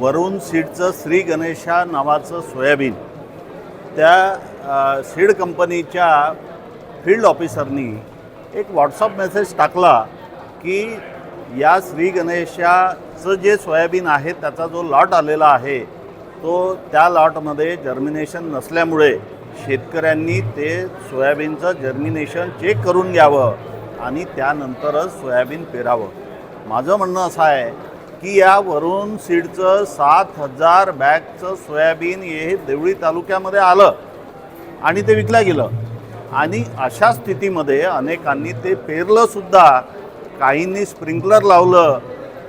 वरुण सीडचं श्री गणेशा नावाचं सोयाबीन. त्या सीड कंपनीच्या फील्ड ऑफिसरनी एक व्हॉट्सअप मेसेज टाकला की या श्री गणेशाचं जे सोयाबीन आहे त्याचा जो लॉट आलेला आहे तो त्या लॉटमध्ये जर्मिनेशन नसल्यामुळे शेतकऱ्यांनी ते सोयाबीनचं जर्मिनेशन चेक करून घ्यावं आणि त्यानंतरच सोयाबीन पेरावं. माझं म्हणणं असं आहे की या वरुण सीडचं सात हजार बॅगचं सोयाबीन हे देवळी तालुक्यामध्ये आलं आणि ते विकलं गेलं. आणि अशा स्थितीमध्ये अनेकांनी ते पेरलंसुद्धा काहींनी स्प्रिंकलर लावलं.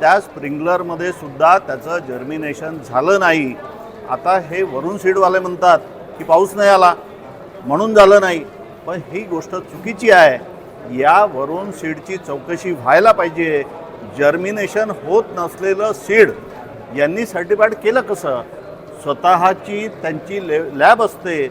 त्या स्प्रिंकलरमध्ये सुद्धा त्याचं जर्मिनेशन झालं नाही. आता हे वरुण सीडवाले म्हणतात की पाऊस नाही आला. म्हणून झालं नाही. पण ही गोष्ट चुकीची आहे. या वरुण सीडची चौकशी व्हायला पाहिजे. जर्मिनेशन होत नसलेलं सीड यांनी सर्टिफाईड केलं कसं? स्वतःची त्यांची ले लॅब असते.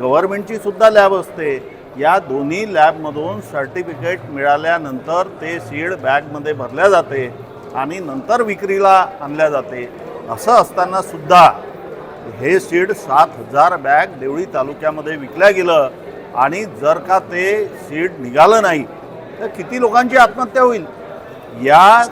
गव्हर्मेंटची सुद्धा लॅब असते. या दोन्ही लॅबमधून सर्टिफिकेट मिळाल्यानंतर ते सीड बॅगमध्ये भरल्या जाते आणि नंतर विक्रीला आणल्या जाते. असं असताना सुद्धा हे सीड सात हजार बॅग देवळी तालुक्यामध्ये विकल्या गेलं आणि जर का ते सीड निघालं नाही तर किती लोकांची आत्महत्या होईल? या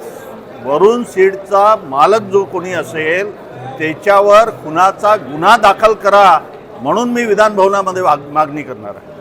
वरुण सीडचा मालक जो कोणी असेल त्याच्यावर खुनाचा गुन्हा दाखल करा म्हणून मी विधानभवनामध्ये मागणी करणार आहे.